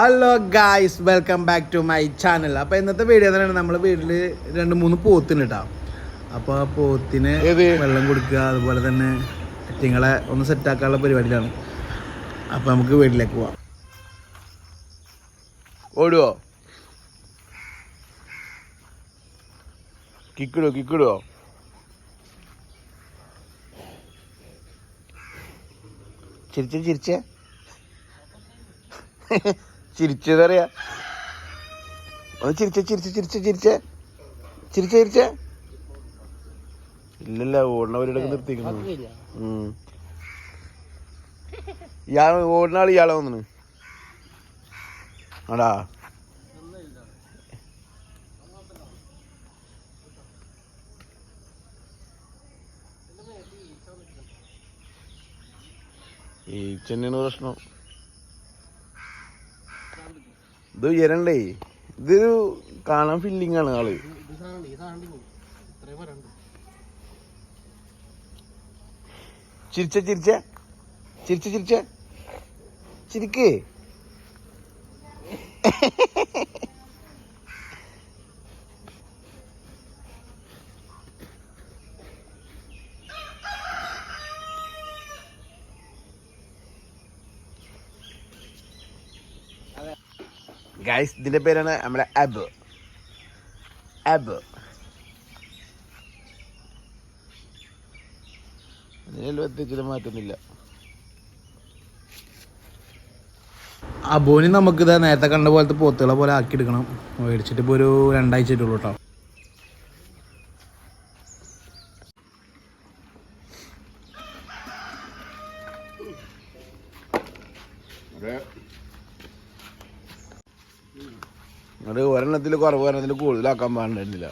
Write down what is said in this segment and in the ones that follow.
Hello guys welcome back to my channel അപ്പോൾ ഇന്നത്തെ video തന്നെയാണ് നമ്മൾ വീട്ടിൽ രണ്ട് മൂന്ന് പോത്തിന് ഇട്ടാം അപ്പോൾ ആ പോത്തിന്? വെള്ളം കൊടുക്കുക അതുപോലെ തന്നെ ഇറ്റിങ്ങളെ ഒന്ന് സെറ്റാക്കാനുള്ള പരിപാടിയിലാണ്. അപ്പോൾ നമുക്ക് വീട്ടിലേക്ക് പോവാം. ഓടുവോ? കിക്കിടുവോ കിക്കിടുവോ ചിരിച്ചേ ചിരിച്ച. ചിരിച്ചതറിയാ ഒന്ന് ചിരിച്ച ചിരിച്ച ചിരിച്ച ചിരിച്ച. ചിരിച്ച ചിരിച്ച. ഇല്ലല്ല ഓടണവരുടെ നിർത്തിക്കുന്നു ഇയാൾ ഓടണ ആൾ ഇയാളെ വന്നു ആടാ. ഈ ചെന്നൈ പ്രശ്നം. ഇത് ഉയരണ്ടേ? ഇതൊരു കാണാൻ ഫില്ലിംഗ് ആണ് ആൾ. ചിരിച്ച ചിരിച്ച. ചിരിച്ച ചിരിച്ച. ചിരിക്ക്. ഗൈസ് ഇതിന്റെ പേരാണ് നമ്മുടെ അബ് അബ് അതിനെല്ലാം മാറ്റുന്നില്ല മാറ്റൊന്നുമില്ല. അബോനി നമുക്ക് ഇതാ നേരത്തെ കണ്ട പോലത്തെ പോത്തുകളെ പോലെ ആക്കി എടുക്കണം മേടിച്ചിട്ട് ഇപ്പോൾ ഒരു രണ്ടാഴ്ച ആയിട്ടുള്ളൂ കേട്ടോ. അത് ഒരെണ്ണത്തിൽ കുറവ് ഒരെണ്ണത്തിൽ കൂടുതലാക്കാൻ പാടില്ല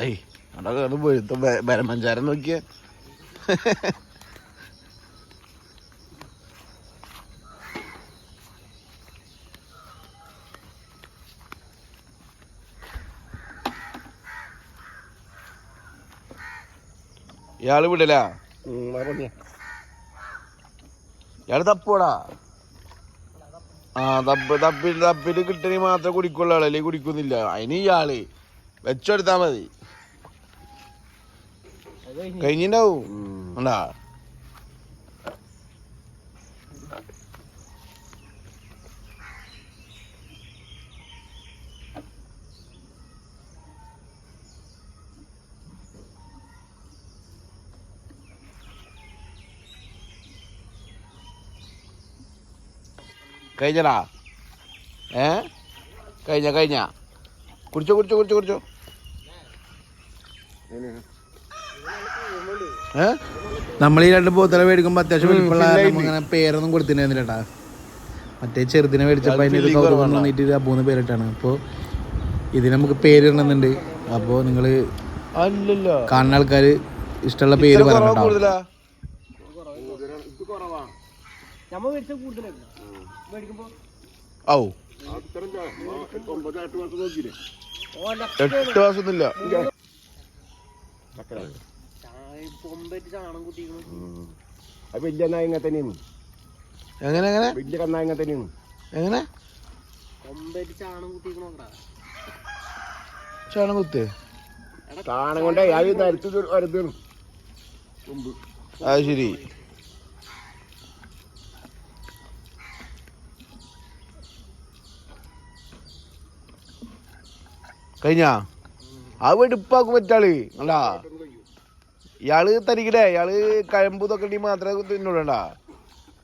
ഐ അവിടെ അത് പൊരുത്ത ബരമഞ്ചാരം നോക്കിയ. ഇയാൾ വിടില്ല ഇയാൾ തപ്പോടാ ആ തപ്പ് തപ്പിൽ തപ്പിൽ കിട്ടണി മാത്രമേ കുടിക്കുള്ളൂ. ആളല്ലേ കുടിക്കുന്നില്ല. അതിന് ഇയാൾ. വെച്ചെടുത്താ മതി. കഴിഞ്ഞിണ്ടാവും. ഉണ്ടാ? കഴിഞ്ഞടാ. ഏ? കഴിഞ്ഞ കഴിഞ്ഞ. കുടിച്ചോ കുടിച്ചോ കുടിച്ചോ കുടിച്ചോ. നമ്മൾ ഈ രണ്ട് പോത്തല മേടിക്കുമ്പോൾ അത്യാവശ്യം. അങ്ങനെ പേരൊന്നും കൊടുത്തിട്ടുണ്ടായിരുന്നില്ല മറ്റേ ചെറുതിനെ മേടിച്ചപ്പോൾ കൗതുകം കുറവാണ്. തോന്നിയിട്ട് പേരിട്ടാണ്. അപ്പോൾ ഇതിന് നമുക്ക് പേര് ഇടണമെന്നുണ്ട് അപ്പോൾ നിങ്ങൾ കാണുന്ന ആൾക്കാർ ഇഷ്ടമുള്ള പേര് കൂടുതലാ ഔ. എട്ട് മാസമൊന്നുമില്ല വലിയ തന്നെയാണ്. എങ്ങനെ എങ്ങനെ? വലിയ കന്നായ ഇങ്ങനെ തന്നെയാണ്. എങ്ങനെ? ചാണം കുത്തേ ചാണം കൊണ്ടേ? അത് നിരത്ത് വരുതാണ് അത് ശരി. കഴിഞ്ഞാ? അത് വെടുപ്പാക്കും പറ്റാൾ. അല്ലാ ഇയാൾ തരികിടേ ഇയാൾ കഴമ്പൂതൊക്കെ ഉണ്ടെങ്കിൽ മാത്രമേ തിന്നോളണ്ട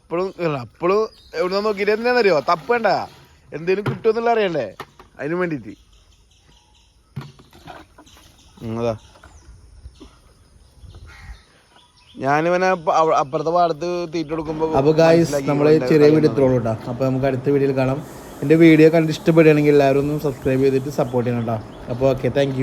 ഇപ്പോഴും അപ്പോഴും എവിടെ നോക്കിയിട്ട് എന്താണെന്നറിയോ തപ്പേണ്ട എന്തേലും കിട്ടുമെന്നുള്ള അറിയണ്ടേ? അതിന് വേണ്ടിട്ട്. അതാ. ഞാനിവനെ അപ്പുറത്തെ പാടത്ത് തീറ്റ കൊടുക്കുമ്പോ അപ്പോൾ ഗായ്സ് നമ്മൾ ചെറിയ വീട് വീഡിയോ ഇത്രയുള്ളൂ കേട്ടോ. അപ്പോൾ നമുക്ക് അടുത്ത വീഡിയോയിൽ കാണാം. എന്റെ വീഡിയോ കണ്ട് ഇഷ്ടപ്പെടുകയാണെങ്കിൽ എല്ലാവരും ഒന്ന് സബ്സ്ക്രൈബ് ചെയ്തിട്ട് സപ്പോർട്ട് ചെയ്യണം കേട്ടോ അപ്പോൾ ഓക്കെ താങ്ക്